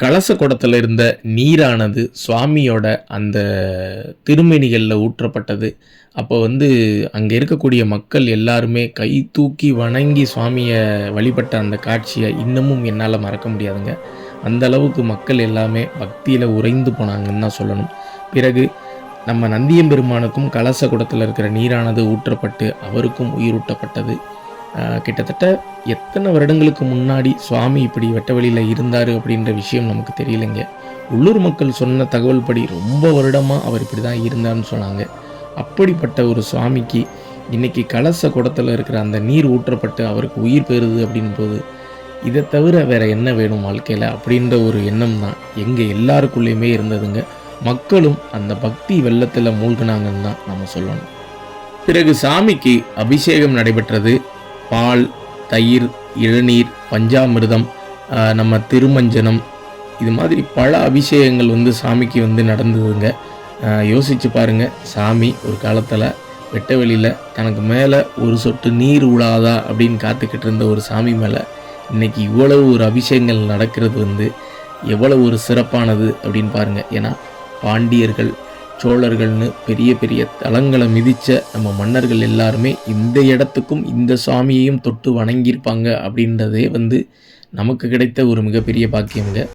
கலச குடத்தில் இருந்த நீரானது சுவாமியோட அந்த திருமேனிகளில் ஊற்றப்பட்டது. அப்போ வந்து அங்கே இருக்கக்கூடிய மக்கள் எல்லாருமே கை தூக்கி வணங்கி சுவாமியை வழிபட்ட அந்த காட்சியை இன்னமும் என்னால் மறக்க முடியாதுங்க. அந்த அளவுக்கு மக்கள் எல்லாமே பக்தியில் உறைந்து போனாங்கன்னு தான் சொல்லணும். பிறகு நம்ம நந்தியம்பெருமானுக்கும் கலச குடத்தில் இருக்கிற நீரானது ஊற்றப்பட்டு அவருக்கும் உயிரூட்டப்பட்டது. கிட்டத்தட்ட எத்தனை வருடங்களுக்கு முன்னாடி சுவாமி இப்படி வெட்டவெளியில் இருந்தார் அப்படின்ற விஷயம் நமக்கு தெரியலைங்க. உள்ளூர் மக்கள் சொன்ன தகவல் படி ரொம்ப வருடமாக அவர் இப்படி தான் இருந்தார்னு சொன்னாங்க. அப்படிப்பட்ட ஒரு சுவாமிக்கு இன்றைக்கி கலச குடத்தில் இருக்கிற அந்த நீர் ஊற்றப்பட்டு அவருக்கு உயிர் பெறுது அப்படின் போது இதை தவிர வேறு என்ன வேணும் வாழ்க்கையில் அப்படின்ற ஒரு எண்ணம் தான் எங்கள் எல்லாருக்குள்ளேயுமே இருந்ததுங்க. மக்களும் அந்த பக்தி வெள்ளத்தில் மூழ்கினாங்கன்னு தான் நம்ம சொல்லணும். பிறகு சாமிக்கு அபிஷேகம் நடைபெற்றது பால் தயிர் இளநீர் பஞ்சாமிர்தம் நம்ம திருமஞ்சனம் இது மாதிரி பல அபிஷேகங்கள் வந்து சாமிக்கு வந்து நடந்ததுங்க. யோசித்து பாருங்கள் சாமி ஒரு காலத்தில் வெட்ட வெளியில் தனக்கு மேலே ஒரு சொட்டு நீர் உழாதா அப்படின்னு காத்துக்கிட்டு இருந்த ஒரு சாமி மேலே இன்றைக்கி இவ்வளவு ஒரு அபிஷேகங்கள் நடக்கிறது வந்து எவ்வளவு ஒரு சிறப்பானது அப்படின்னு பாருங்கள் ஏன்னா பாண்டியர்கள் சோழர்கள்னு பெரிய பெரிய தலங்களை மிதித்த நம்ம மன்னர்கள் எல்லாருமே இந்த இடத்துக்கும் இந்த சாமியையும் தொட்டு வணங்கியிருப்பாங்க அப்படின்றதே வந்து நமக்கு கிடைத்த ஒரு மிகப்பெரிய பாக்கியங்க